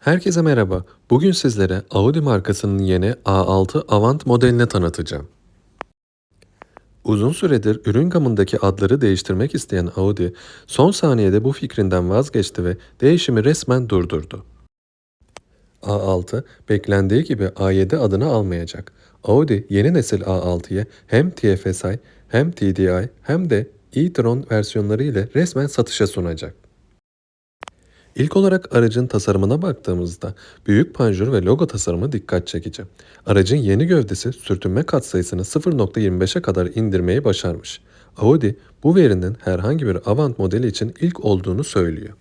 Herkese merhaba. Bugün sizlere Audi markasının yeni A6 Avant modelini tanıtacağım. Uzun süredir ürün gamındaki adları değiştirmek isteyen Audi, son saniyede bu fikrinden vazgeçti ve değişimi resmen durdurdu. A6 beklendiği gibi A7 adını almayacak. Audi yeni nesil A6'yı hem TFSI hem TDI hem de e-tron versiyonları ile resmen satışa sunacak. İlk olarak aracın tasarımına baktığımızda büyük panjur ve logo tasarımı dikkat çekici. Aracın yeni gövdesi sürtünme katsayısını 0.25'e kadar indirmeyi başarmış. Audi bu verinin herhangi bir Avant modeli için ilk olduğunu söylüyor.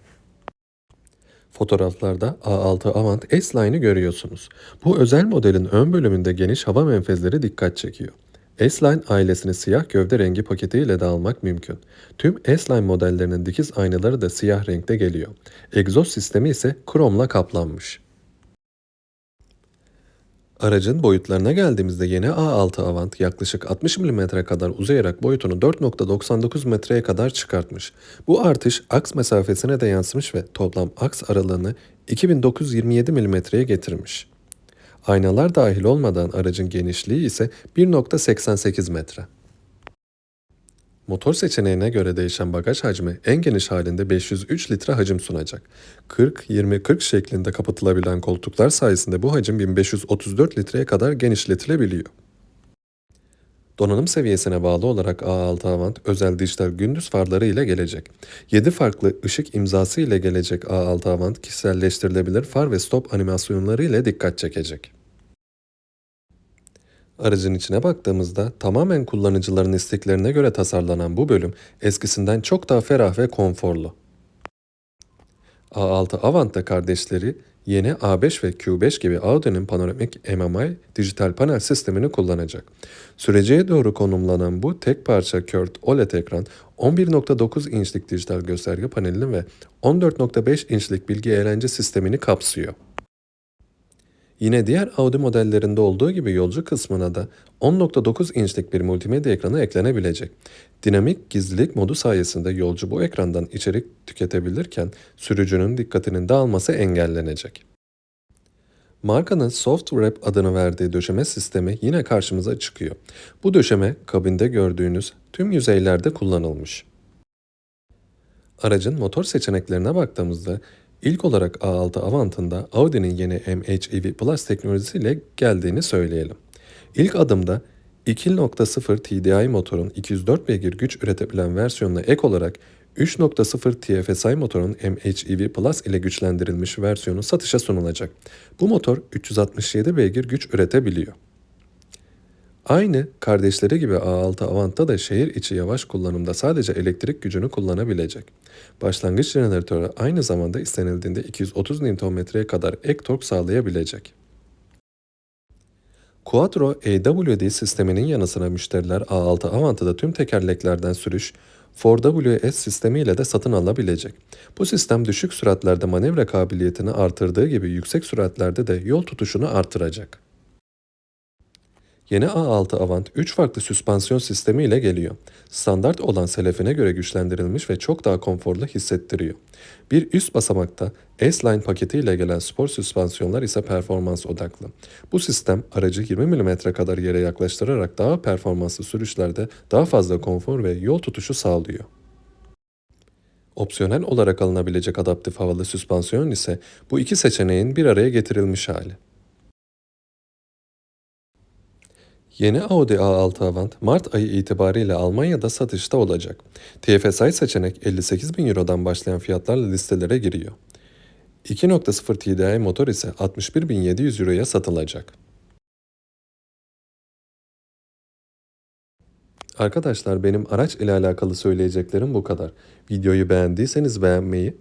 Fotoğraflarda A6 Avant S-Line'ı görüyorsunuz. Bu özel modelin ön bölümünde geniş hava menfezleri dikkat çekiyor. S-Line ailesini siyah gövde rengi paketiyle de almak mümkün. Tüm S-Line modellerinin dikiz aynaları da siyah renkte geliyor. Egzoz sistemi ise kromla kaplanmış. Aracın boyutlarına geldiğimizde yeni A6 Avant yaklaşık 60 mm kadar uzayarak boyutunu 4.99 metreye kadar çıkartmış. Bu artış aks mesafesine de yansımış ve toplam aks aralığını 2927 mm'ye getirmiş. Aynalar dahil olmadan aracın genişliği ise 1.88 metre. Motor seçeneğine göre değişen bagaj hacmi en geniş halinde 503 litre hacim sunacak. 40-20-40 şeklinde kapatılabilen koltuklar sayesinde bu hacim 1534 litreye kadar genişletilebiliyor. Donanım seviyesine bağlı olarak A6 Avant özel dijital gündüz farları ile gelecek. 7 farklı ışık imzası ile gelecek A6 Avant kişiselleştirilebilir far ve stop animasyonları ile dikkat çekecek. Aracın içine baktığımızda tamamen kullanıcıların isteklerine göre tasarlanan bu bölüm eskisinden çok daha ferah ve konforlu. A6 Avant'ta kardeşleri yeni A5 ve Q5 gibi Audi'nin panoramik MMI dijital panel sistemini kullanacak. Süreciye doğru konumlanan bu tek parça Curved OLED ekran 11.9 inçlik dijital gösterge panelini ve 14.5 inçlik bilgi eğlence sistemini kapsıyor. Yine diğer Audi modellerinde olduğu gibi yolcu kısmına da 10.9 inçlik bir multimedya ekranı eklenebilecek. Dinamik gizlilik modu sayesinde yolcu bu ekrandan içerik tüketebilirken sürücünün dikkatinin dağılması engellenecek. Markanın Soft Wrap adını verdiği döşeme sistemi yine karşımıza çıkıyor. Bu döşeme kabinde gördüğünüz tüm yüzeylerde kullanılmış. Aracın motor seçeneklerine baktığımızda İlk olarak A6 Avant'ında Audi'nin yeni MHEV Plus teknolojisiyle geldiğini söyleyelim. İlk adımda 2.0 TDI motorun 204 beygir güç üretebilen versiyonuna ek olarak 3.0 TFSI motorun MHEV Plus ile güçlendirilmiş versiyonu satışa sunulacak. Bu motor 367 beygir güç üretebiliyor. Aynı kardeşleri gibi A6 Avant'ta da şehir içi yavaş kullanımda sadece elektrik gücünü kullanabilecek. Başlangıç jeneratörü aynı zamanda istenildiğinde 230 Nm'ye kadar ek tork sağlayabilecek. Quattro AWD sisteminin yanı sıra müşteriler A6 Avant'ı da tüm tekerleklerden sürüş 4WS sistemi ile de satın alabilecek. Bu sistem düşük süratlerde manevra kabiliyetini artırdığı gibi yüksek süratlerde de yol tutuşunu artıracak. Yeni A6 Avant 3 farklı süspansiyon sistemi ile geliyor. Standart olan selefine göre güçlendirilmiş ve çok daha konforlu hissettiriyor. Bir üst basamakta S-Line paketi ile gelen spor süspansiyonlar ise performans odaklı. Bu sistem aracı 20 mm kadar yere yaklaştırarak daha performanslı sürüşlerde daha fazla konfor ve yol tutuşu sağlıyor. Opsiyonel olarak alınabilecek adaptif havalı süspansiyon ise bu iki seçeneğin bir araya getirilmiş hali. Yeni Audi A6 Avant Mart ayı itibariyle Almanya'da satışta olacak. TFSI seçenek 58 bin Euro'dan başlayan fiyatlarla listelere giriyor. 2.0 TDI motor ise 61.700 Euro'ya satılacak. Arkadaşlar benim araç ile alakalı söyleyeceklerim bu kadar. Videoyu beğendiyseniz beğenmeyi,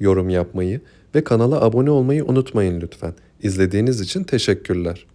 yorum yapmayı ve kanala abone olmayı unutmayın lütfen. İzlediğiniz için teşekkürler.